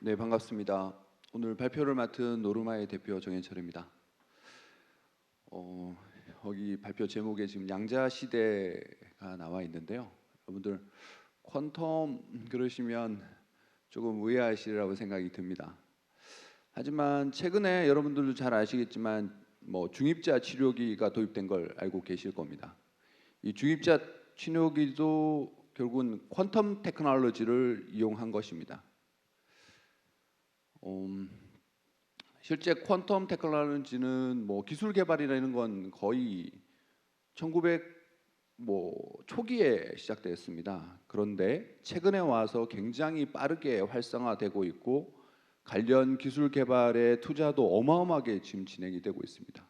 네, 반갑습니다. 오늘 발표를 맡은 노르마의 대표 정현철입니다. 어, 여기 발표 제목에 지금 양자 시대가 나와 있는데요. 여러분들 퀀텀 그러시면 조금 의아하시리라고 생각이 듭니다. 하지만 최근에 여러분들도 잘 아시겠지만 뭐 중입자 치료기가 도입된 걸 알고 계실 겁니다. 이 중입자 치료기도 결국은 퀀텀 테크놀로지를 이용한 것입니다. 음, 실제 퀀텀 테크놀로지는 뭐 기술 개발이라는 건 거의 1900 뭐 초기에 시작되었습니다. 그런데 최근에 와서 굉장히 빠르게 활성화되고 있고 관련 기술 개발에 투자도 어마어마하게 지금 진행이 되고 있습니다.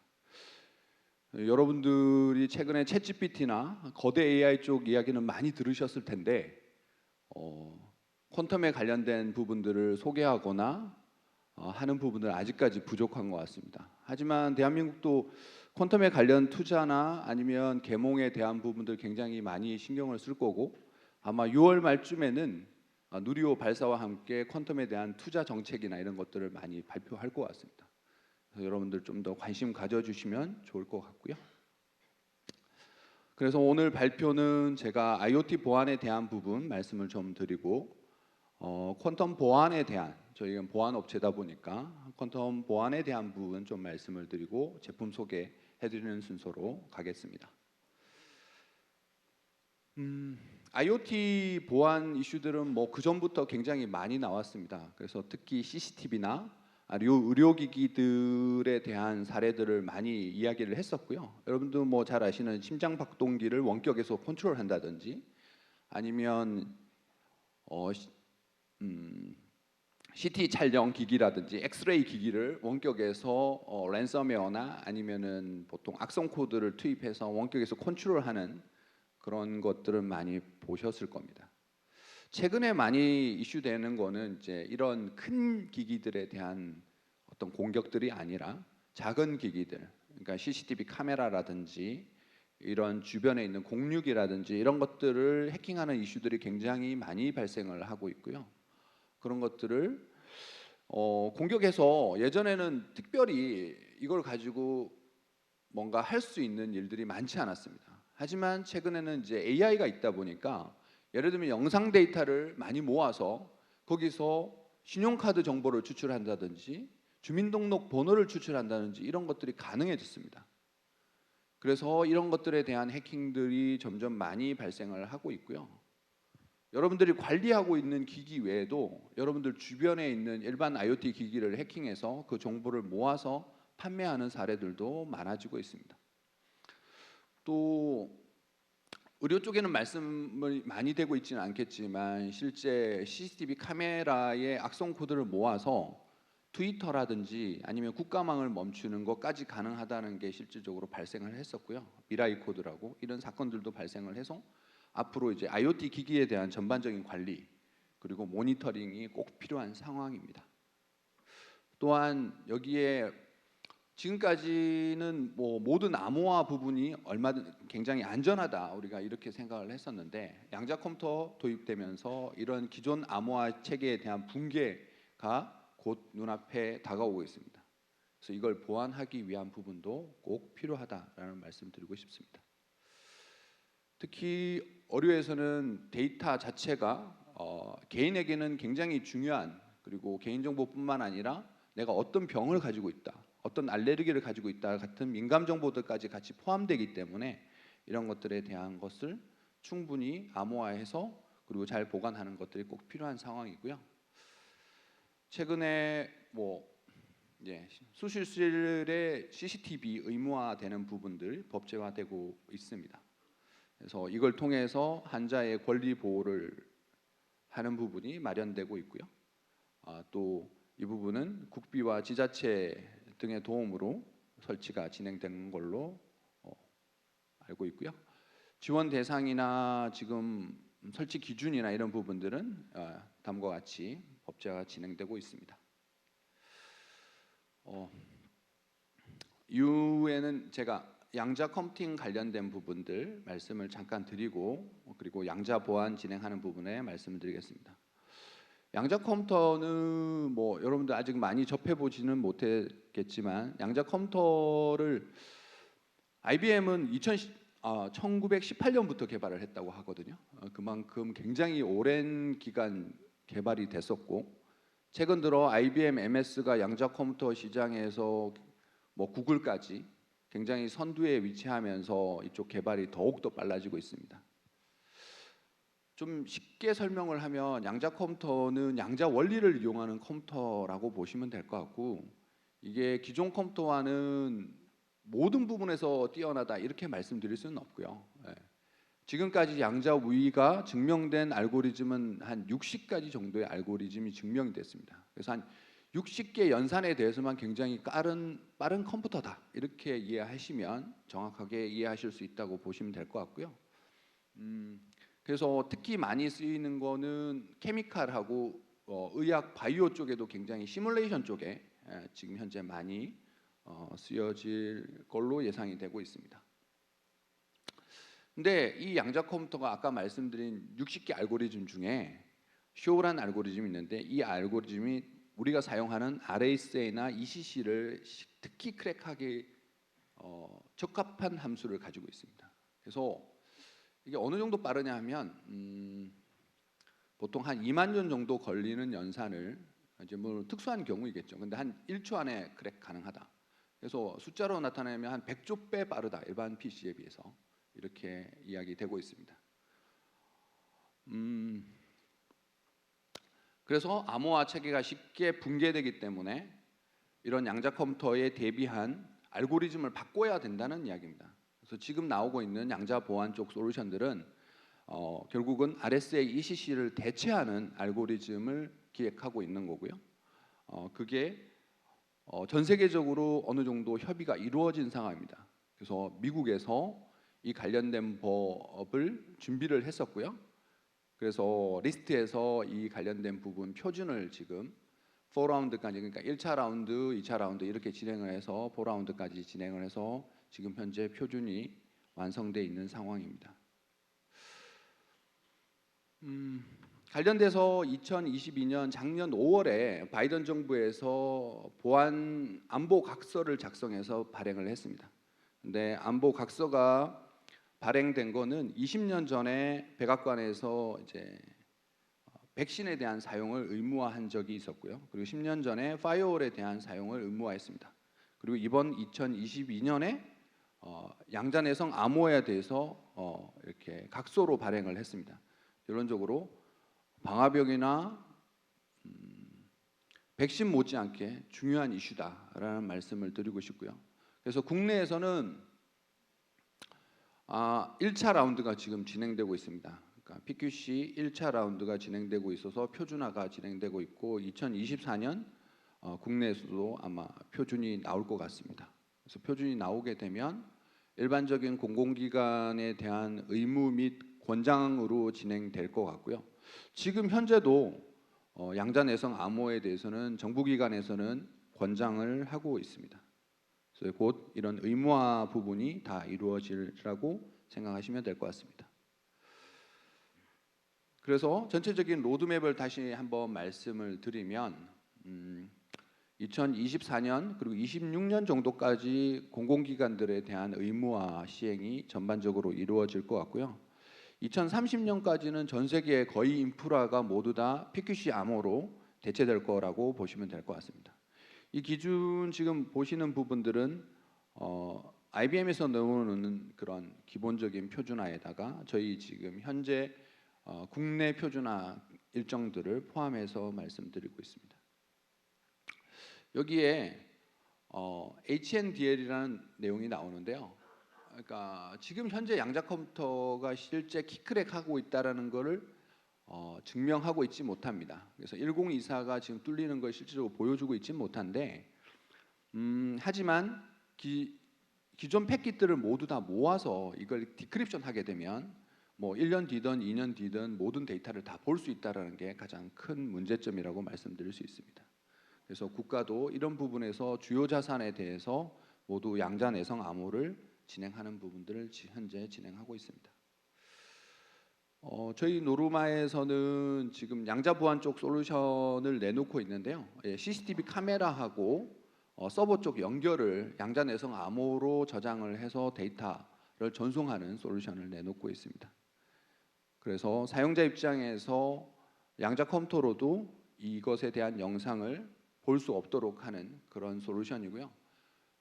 여러분들이 최근에 챗GPT나 거대 AI 쪽 이야기는 많이 들으셨을 텐데 어, 퀀텀에 관련된 부분들을 소개하거나 어, 하는 부분은 아직까지 부족한 것 같습니다. 하지만 대한민국도 퀀텀에 관련 투자나 아니면 개몽에 대한 부분들 굉장히 많이 신경을 쓸 거고 아마 6월 말쯤에는 어, 누리호 발사와 함께 퀀텀에 대한 투자 정책이나 이런 것들을 많이 발표할 것 같습니다. 그래서 여러분들 좀 더 관심 가져주시면 좋을 것 같고요. 그래서 오늘 발표는 제가 IoT 보안에 대한 부분 말씀을 좀 드리고 어, 퀀텀 보안에 대한 저희가 보안 업체다 보니까 퀀텀 보안에 대한 부분 좀 말씀을 드리고 제품 소개해드리는 순서로 가겠습니다. 음, IoT 보안 이슈들은 뭐 그 전부터 굉장히 많이 나왔습니다. 그래서 특히 CCTV나 의료기기들에 대한 사례들을 많이 이야기를 했었고요. 여러분도 뭐 잘 아시는 심장 박동기를 원격에서 컨트롤한다든지 아니면 어, 음, CT 촬영 기기라든지 엑스레이 기기를 원격에서 어, 랜섬웨어나 아니면은 보통 악성 코드를 투입해서 원격에서 컨트롤하는 그런 것들은 많이 보셨을 겁니다. 최근에 많이 이슈되는 거는 이제 이런 큰 기기들에 대한 어떤 공격들이 아니라 작은 기기들, 그러니까 CCTV 카메라라든지 이런 주변에 있는 공육이라든지 이런 것들을 해킹하는 이슈들이 굉장히 많이 발생을 하고 있고요. 그런 것들을 어, 공격해서 예전에는 특별히 이걸 가지고 뭔가 할 수 있는 일들이 많지 않았습니다. 하지만 최근에는 이제 AI가 있다 보니까 예를 들면 영상 데이터를 많이 모아서 거기서 신용카드 정보를 추출한다든지 주민등록 번호를 추출한다든지 이런 것들이 가능해졌습니다. 그래서 이런 것들에 대한 해킹들이 점점 많이 발생을 하고 있고요. 여러분들이 관리하고 있는 기기 외에도 여러분들 주변에 있는 일반 IoT 기기를 해킹해서 그 정보를 모아서 판매하는 사례들도 많아지고 있습니다. 또 의료 쪽에는 말씀을 많이 되고 있지는 않겠지만 실제 CCTV 카메라의 악성 코드를 모아서 트위터라든지 아니면 국가망을 멈추는 것까지 가능하다는 게 실질적으로 발생을 했었고요. 미라이 코드라고 이런 사건들도 발생을 해서 앞으로 이제 IoT 기기에 대한 전반적인 관리 그리고 모니터링이 꼭 필요한 상황입니다. 또한 여기에 지금까지는 뭐 모든 암호화 부분이 얼마든 굉장히 안전하다 우리가 이렇게 생각을 했었는데 양자 컴퓨터 도입되면서 이런 기존 암호화 체계에 대한 붕괴가 곧 눈앞에 다가오고 있습니다. 그래서 이걸 보완하기 위한 부분도 꼭 필요하다라는 말씀 드리고 싶습니다. 특히 어류에서는 데이터 자체가 어, 개인에게는 굉장히 중요한 그리고 개인정보뿐만 아니라 내가 어떤 병을 가지고 있다, 어떤 알레르기를 가지고 있다 같은 민감 정보들까지 같이 포함되기 때문에 이런 것들에 대한 것을 충분히 암호화해서 그리고 잘 보관하는 것들이 꼭 필요한 상황이고요. 최근에 뭐 예, 수술실에 CCTV 의무화되는 부분들 법제화되고 있습니다. 그래서 이걸 통해서 환자의 권리 보호를 하는 부분이 마련되고 있고요. 아, 또 이 부분은 국비와 지자체 등의 도움으로 설치가 진행되는 걸로 어, 알고 있고요. 지원 대상이나 지금 설치 기준이나 이런 부분들은 어, 다음과 같이 법제화가 진행되고 있습니다. 어, 이후에는 제가 양자 컴퓨팅 관련된 부분들 말씀을 잠깐 드리고 그리고 양자 보안 진행하는 부분에 말씀을 드리겠습니다. 양자 컴퓨터는 뭐 여러분들 아직 많이 접해 보지는 못했겠지만 양자 컴퓨터를 IBM은 2000 아, 1918년부터 개발을 했다고 하거든요. 어, 그만큼 굉장히 오랜 기간 개발이 됐었고 최근 들어 IBM MS가 양자 컴퓨터 시장에서 뭐 구글까지 굉장히 선두에 위치하면서 이쪽 개발이 더욱 더 빨라지고 있습니다. 좀 쉽게 설명을 하면 양자 컴퓨터는 양자 원리를 이용하는 컴퓨터라고 보시면 될 것 같고 이게 기존 컴퓨터와는 모든 부분에서 뛰어나다 이렇게 말씀드릴 수는 없고요. 예. 지금까지 양자 우위가 증명된 알고리즘은 한 60가지 정도의 알고리즘이 증명이 됐습니다. 그래서 한 60개 연산에 대해서만 굉장히 빠른 빠른 컴퓨터다 이렇게 이해하시면 정확하게 이해하실 수 있다고 보시면 될 것 같고요. 음, 그래서 특히 많이 쓰이는 거는 케미칼하고 어, 의학 바이오 쪽에도 굉장히 시뮬레이션 쪽에 예, 지금 현재 많이 어, 쓰여질 걸로 예상이 되고 있습니다. 근데 이 양자 컴퓨터가 아까 말씀드린 60개 알고리즘 중에 쇼란 알고리즘이 있는데 이 알고리즘이 우리가 사용하는 RSA나 ECC를 특히 크랙하기 어, 적합한 함수를 가지고 있습니다. 그래서 이게 어느 정도 빠르냐 하면 음, 보통 한 2만 년 정도 걸리는 연산을 이제 뭐 특수한 경우이겠죠. 근데 한 1초 안에 크랙 가능하다. 그래서 숫자로 나타내면 한 100조 배 빠르다. 일반 PC에 비해서 이렇게 이야기되고 있습니다. 음, 그래서 암호화 체계가 쉽게 붕괴되기 때문에 이런 양자 컴퓨터에 대비한 알고리즘을 바꿔야 된다는 이야기입니다. 그래서 지금 나오고 있는 양자 보안 쪽 솔루션들은 어, 결국은 RSA ECC를 대체하는 알고리즘을 기획하고 있는 거고요. 어, 그게 어, 전 세계적으로 어느 정도 협의가 이루어진 상황입니다. 그래서 미국에서 이 관련된 법을 준비를 했었고요. 그래서 리스트에서 이 관련된 부분 표준을 지금 4라운드까지 그러니까 1차 라운드, 2차 라운드 이렇게 진행을 해서 4라운드까지 진행을 해서 지금 현재 표준이 완성돼 있는 상황입니다. 음, 관련돼서 2022년 작년 5월에 바이든 정부에서 보안 안보 각서를 작성해서 발행을 했습니다. 근데 안보 각서가 발행된 거는 20년 전에 백악관에서 이제 백신에 대한 사용을 의무화한 적이 있었고요. 그리고 10년 전에 파이어월에 대한 사용을 의무화했습니다. 그리고 이번 2022년에 어, 양자내성 암호에 대해서 어, 이렇게 각서로 발행을 했습니다. 결론적으로 방화벽이나 음, 백신 못지않게 중요한 이슈다라는 말씀을 드리고 싶고요. 그래서 국내에서는 아, 1차 라운드가 지금 진행되고 있습니다. 그러니까 PQC 1차 라운드가 진행되고 있어서 표준화가 진행되고 있고 2024년 어, 국내에서도 아마 표준이 나올 것 같습니다. 그래서 표준이 나오게 되면 일반적인 공공기관에 대한 의무 및 권장으로 진행될 것 같고요. 지금 현재도 어, 양자 내성 암호에 대해서는 정부기관에서는 권장을 하고 있습니다. 곧 이런 의무화 부분이 다 이루어지라고 생각하시면 될 것 같습니다. 그래서 전체적인 로드맵을 다시 한번 말씀을 드리면 음, 2024년 그리고 26년 정도까지 공공기관들에 대한 의무화 시행이 전반적으로 이루어질 것 같고요. 2030년까지는 전 세계 거의 인프라가 모두 다 PQC 암호로 대체될 거라고 보시면 될 것 같습니다. 이 기준 지금 보시는 부분들은 어, IBM에서 넣어놓는 그런 기본적인 표준화에다가 저희 지금 현재 어, 국내 표준화 일정들을 포함해서 말씀드리고 있습니다. 여기에 어, HNDL이라는 내용이 나오는데요. 그러니까 지금 현재 양자 컴퓨터가 실제 키크랙하고 있다라는 것을 어, 증명하고 있지 못합니다. 그래서 1024가 지금 뚫리는 걸 실제로 보여주고 있지 못한데, 음, 하지만 기, 기존 패킷들을 모두 다 모아서 이걸 디크립션 하게 되면 뭐 1년 뒤든 2년 뒤든 모든 데이터를 다 볼 수 있다라는 게 가장 큰 문제점이라고 말씀드릴 수 있습니다. 그래서 국가도 이런 부분에서 주요 자산에 대해서 모두 양자 내성 암호를 진행하는 부분들을 현재 진행하고 있습니다. 어, 저희 노르마에서는 지금 양자 보안 쪽 솔루션을 내놓고 있는데요. 예, CCTV 카메라하고 어, 서버 쪽 연결을 양자 내성 암호로 저장을 해서 데이터를 전송하는 솔루션을 내놓고 있습니다. 그래서 사용자 입장에서 양자 컴퓨터로도 이것에 대한 영상을 볼 수 없도록 하는 그런 솔루션이고요.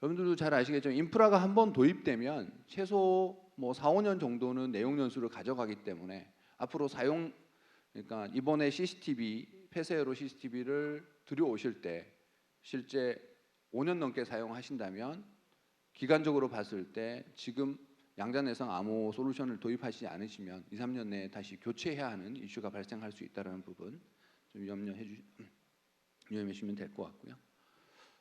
여러분들도 잘 아시겠지만 인프라가 한번 도입되면 최소 뭐 4, 5년 정도는 내용 연수를 가져가기 때문에 앞으로 사용 그러니까 이번에 CCTV 폐쇄로 CCTV를 들여오실 때 실제 5년 넘게 사용하신다면 기간적으로 봤을 때 지금 양자 내성 암호 솔루션을 도입하지 않으시면 2, 3년 내에 다시 교체해야 하는 이슈가 발생할 수 있다는 부분 좀 염려해 주 유념해주시면 될 것 같고요.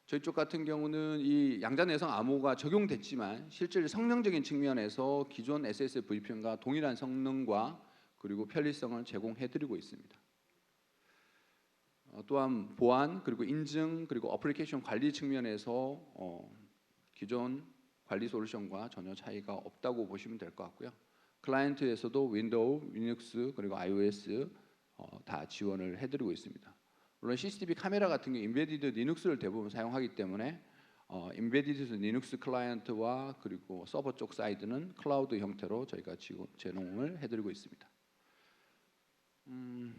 저희 쪽 같은 경우는 이 양자 내성 암호가 적용됐지만 실제 성능적인 측면에서 기존 SSL VPN과 동일한 성능과 그리고 편리성을 제공해드리고 있습니다. 어, 또한 보안 그리고 인증 그리고 어플리케이션 관리 측면에서 어, 기존 관리 솔루션과 전혀 차이가 없다고 보시면 될 것 같고요. 클라이언트에서도 윈도우, 리눅스 그리고 iOS 어, 다 지원을 해드리고 있습니다. 물론 CCTV 카메라 같은 경우 인베디드 리눅스를 대부분 사용하기 때문에 어, 인베디드 리눅스 클라이언트와 그리고 서버 쪽 사이드는 클라우드 형태로 저희가 지원 제공을 해드리고 있습니다. 음,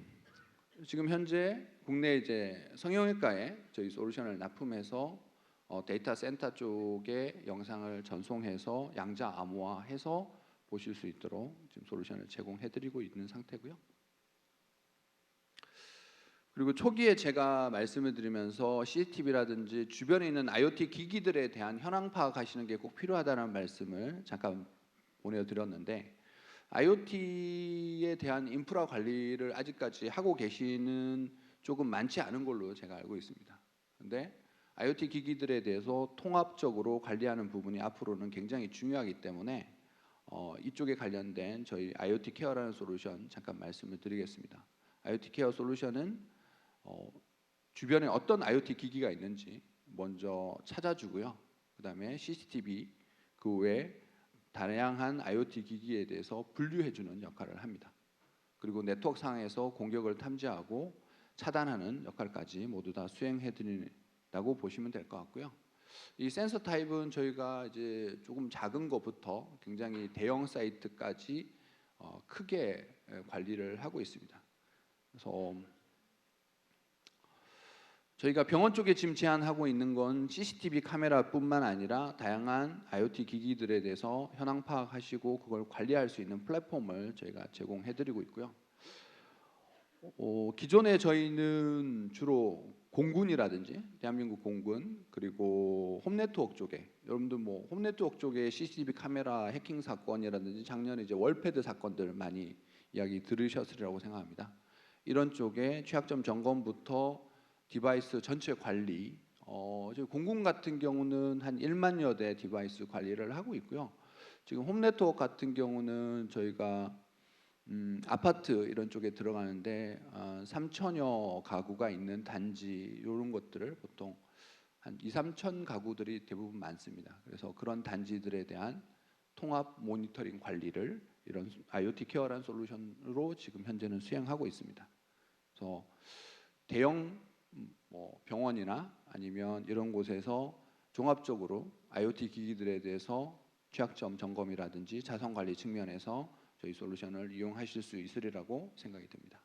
지금 현재 국내 이제 성형외과에 저희 솔루션을 납품해서 어, 데이터 센터 쪽에 영상을 전송해서 양자 암호화해서 보실 수 있도록 지금 솔루션을 제공해드리고 있는 상태고요. 그리고 초기에 제가 말씀을 드리면서 CCTV라든지 주변에 있는 IoT 기기들에 대한 현황 파악하시는 게 꼭 필요하다는 말씀을 잠깐 보내드렸는데 IoT에 대한 인프라 관리를 아직까지 하고 계시는 조금 많지 않은 걸로 제가 알고 있습니다. 근데 IoT 기기들에 대해서 통합적으로 관리하는 부분이 앞으로는 굉장히 중요하기 때문에 어, 이쪽에 관련된 저희 IoT 케어라는 솔루션 잠깐 말씀을 드리겠습니다. IoT 케어 솔루션은 어, 주변에 어떤 IoT 기기가 있는지 먼저 찾아주고요. 그 다음에 CCTV 그 외에 다양한 IoT 기기에 대해서 분류해주는 역할을 합니다. 그리고 네트워크 상에서 공격을 탐지하고 차단하는 역할까지 모두 다 수행해드린다고 보시면 될 것 같고요. 이 센서 타입은 저희가 이제 조금 작은 것부터 굉장히 대형 사이트까지 어, 크게 관리를 하고 있습니다. 그래서 저희가 병원 쪽에 지금 제안하고 있는 건 CCTV 카메라뿐만 아니라 다양한 IoT 기기들에 대해서 현황 파악하시고 그걸 관리할 수 있는 플랫폼을 저희가 제공해드리고 있고요. 어, 기존에 저희는 주로 공군이라든지 대한민국 공군 그리고 홈네트워크 쪽에 여러분들 뭐 홈네트워크 쪽에 CCTV 카메라 해킹 사건이라든지 작년에 이제 월패드 사건들 많이 이야기 들으셨으리라고 생각합니다. 이런 쪽에 취약점 점검부터 디바이스 전체 관리 어, 공군 같은 경우는 한 1만여 대 디바이스 관리를 하고 있고요. 지금 홈 네트워크 같은 경우는 저희가 음, 아파트 이런 쪽에 들어가는데 어, 3천여 가구가 있는 단지 이런 것들을 보통 한 2, 3천 가구들이 대부분 많습니다. 그래서 그런 단지들에 대한 통합 모니터링 관리를 이런 IoT 케어라는 솔루션으로 지금 현재는 수행하고 있습니다. 그래서 대형 뭐 병원이나 아니면 이런 곳에서 종합적으로 IoT 기기들에 대해서 취약점 점검이라든지 자선 관리 측면에서 저희 솔루션을 이용하실 수 있으리라고 생각이 듭니다.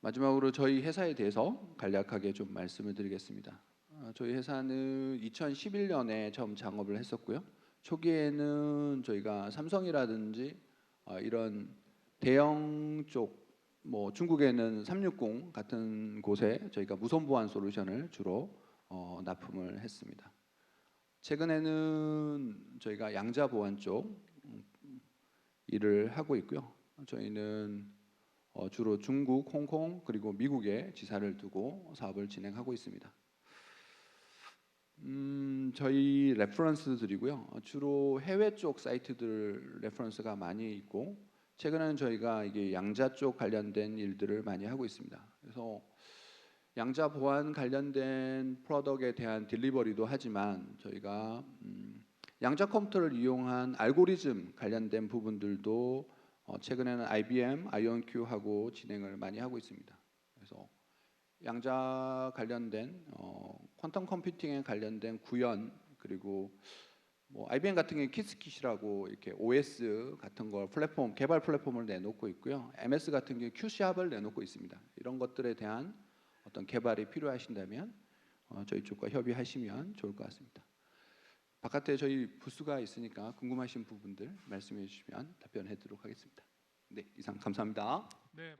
마지막으로 저희 회사에 대해서 간략하게 좀 말씀을 드리겠습니다. 어, 저희 회사는 2011년에 처음 창업을 했었고요. 초기에는 저희가 삼성이라든지 어, 이런 대형 쪽 뭐 중국에는 360 같은 곳에 저희가 무선 보안 솔루션을 주로 어, 납품을 했습니다. 최근에는 저희가 양자 보안 쪽 음, 일을 하고 있고요. 저희는 어, 주로 중국, 홍콩 그리고 미국에 지사를 두고 사업을 진행하고 있습니다. 음, 저희 레퍼런스들이고요. 주로 해외 쪽 사이트들 레퍼런스가 많이 있고 최근에는 저희가 이게 양자 쪽 관련된 일들을 많이 하고 있습니다. 그래서 양자 보안 관련된 프로덕에 대한 딜리버리도 하지만 저희가 음, 양자 컴퓨터를 이용한 알고리즘 관련된 부분들도 어, 최근에는 IBM, 아이온큐하고 진행을 많이 하고 있습니다. 그래서 양자 관련된 어, 퀀텀 컴퓨팅에 관련된 구현 그리고 뭐 IBM 같은 경우 키스킷이라고 이렇게 OS 같은 걸 플랫폼 개발 플랫폼을 내놓고 있고요. MS 같은 경우 Q샵을 내놓고 있습니다. 이런 것들에 대한 어떤 개발이 필요하신다면 어, 저희 쪽과 협의하시면 좋을 것 같습니다. 바깥에 저희 부스가 있으니까 궁금하신 부분들 말씀해 주시면 답변해 드리도록 하겠습니다. 네, 이상 감사합니다. 네.